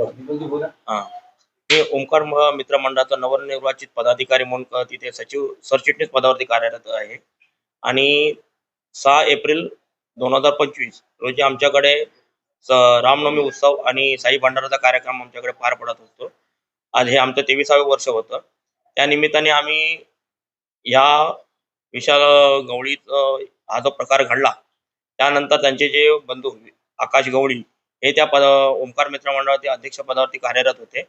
हा. ओंकार मित्रमंडळाचा मित्र नवनिर्वाचित पदाधिकारी म्हणून तिथे सचिव सरचिटणीस पदावरती कार्यरत आहे. आणि सहा एप्रिल दोन हजार पंचवीस रोजी आमच्याकडे रामनवमी उत्सव आणि साई भंडाराचा कार्यक्रम आमच्याकडे पार पडत असतो आज हे आमचं तेविसावं वर्ष होतं. त्या निमित्ताने आम्ही या विशाल गवळीत हा जो प्रकार घडला त्यानंतर त्यांचे जे बंधू आकाश गवळी हे त्या पद ओंकार मित्र मंडळाचे अध्यक्ष पदावरती कार्यरत होते.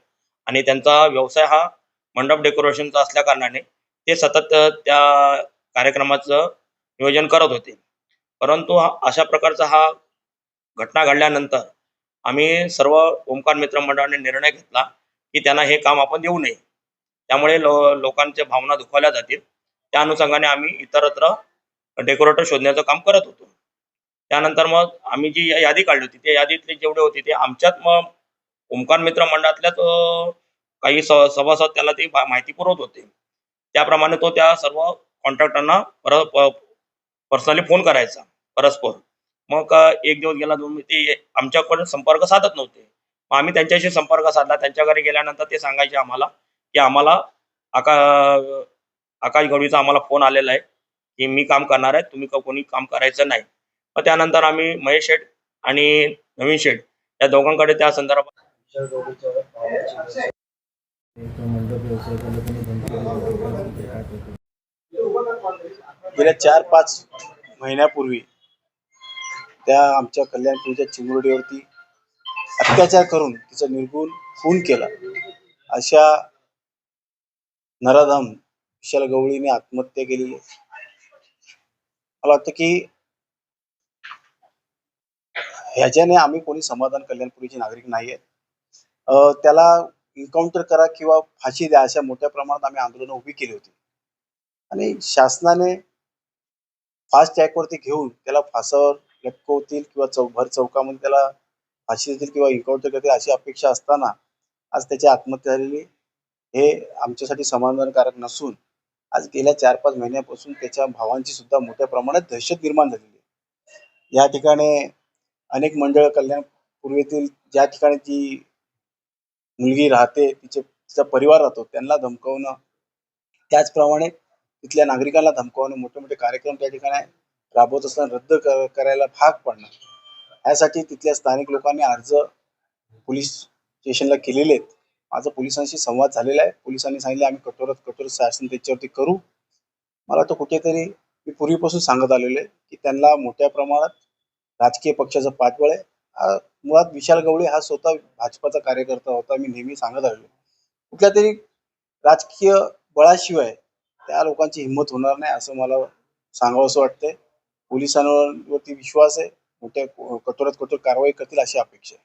आणि त्यांचा व्यवसाय हा मंडप डेकोरेशनचा असल्या कारणाने ते सतत त्या कार्यक्रमाचं नियोजन करत होते. परंतु अशा प्रकारचा हा घटना घडल्यानंतर आम्ही सर्व ओंकार मित्र मंडळाने निर्णय घेतला की त्यांना हे काम आपण देऊ नये. त्यामुळे लो लोकांच्या भावना दुखावल्या जातील. त्या अनुषंगाने आम्ही इतरत्र डेकोरेटर शोधण्याचं काम करत होतो. त्यानंतर मग आम्ही जी यादी काढली होती त्या यादीतले जेवढे होते ते आमच्यात मग ओमकार मित्र मंडळातल्याच काही स सभासद त्याला ते माहिती पुरवत होते. त्याप्रमाणे तो त्या सर्व कॉन्ट्रॅक्टरना पर पर्सनली फोन करायचा परस्पर. मग एक दिवस गेला दोन ते आमच्याकडे संपर्क साधत नव्हते. मग आम्ही त्यांच्याशी संपर्क साधला त्यांच्या घरी गेल्यानंतर ते सांगायचे आम्हाला की आम्हाला आका आकाश गवळीचा आम्हाला फोन आलेला आहे की मी काम करणार आहे तुम्ही का कोणी काम करायचं नाही. मग त्यानंतर आम्ही महेश शेठ आणि नवीन शेठ या दोघांकडे त्या संदर्भात गेल्या चार पाच महिन्यापूर्वी त्या आमच्या कल्याणपूरच्या चिमुरडीवरती अत्याचार करून तिचा निर्गुण खून केला. अशा नराधम विशाल गवळीने आत्महत्या केलेली मला वाटतं की ह्याच्याने आम्ही कोणी समाधान कल्याणपुरीचे नागरिक नाही आहेत त्याला इन्काउंटर करा किंवा फाशी द्या अशा मोठ्या प्रमाणात आम्ही आंदोलनं उभी केली होती. आणि शासनाने फास्ट ट्रॅकवरती घेऊन त्याला फासावर लटकवतील किंवा चौ भर चौकामध्ये त्याला फाशी देतील किंवा इन्काउंटर करतील अशी अपेक्षा असताना आज त्याची आत्महत्या झालेली हे आमच्यासाठी समाधानकारक नसून आज गेल्या चार पाच महिन्यापासून त्याच्या भावांची सुद्धा मोठ्या प्रमाणात दहशत निर्माण झालेली आहे. या ठिकाणी अनेक मंडळ कल्याण पूर्वेतील ज्या ठिकाणी ती मुलगी राहते तिचे तिचा परिवार राहतो त्यांना धमकावणं. त्याचप्रमाणे तिथल्या नागरिकांना धमकावणं मोठे मोठे कार्यक्रम त्या ठिकाणी राबवत असताना रद्द कर- करायला भाग पडणं. यासाठी तिथल्या स्थानिक लोकांनी अर्ज पोलीस स्टेशनला केलेले आहेत. माझा पोलिसांशी संवाद झालेला आहे. पोलिसांनी सांगितले आम्ही कठोरात कठोर शासन त्याच्यावरती करू. मला तो कुठेतरी मी पूर्वीपासून सांगत आलेलो आहे की त्यांना मोठ्या प्रमाणात राजकीय पक्षाचं पाठबळ आहे. मुळात विशाल गवळी हा स्वतः भाजपाचा कार्यकर्ता होता मी नेहमी सांगत आलो कुठल्या तरी राजकीय बळाशिवाय त्या लोकांची हिंमत होणार नाही असं मला सांगावं असं वाटतंय. पोलिसांवरती विश्वास आहे. मोठ्या कठोरात कठोर कारवाई करतील अशी अपेक्षा आहे.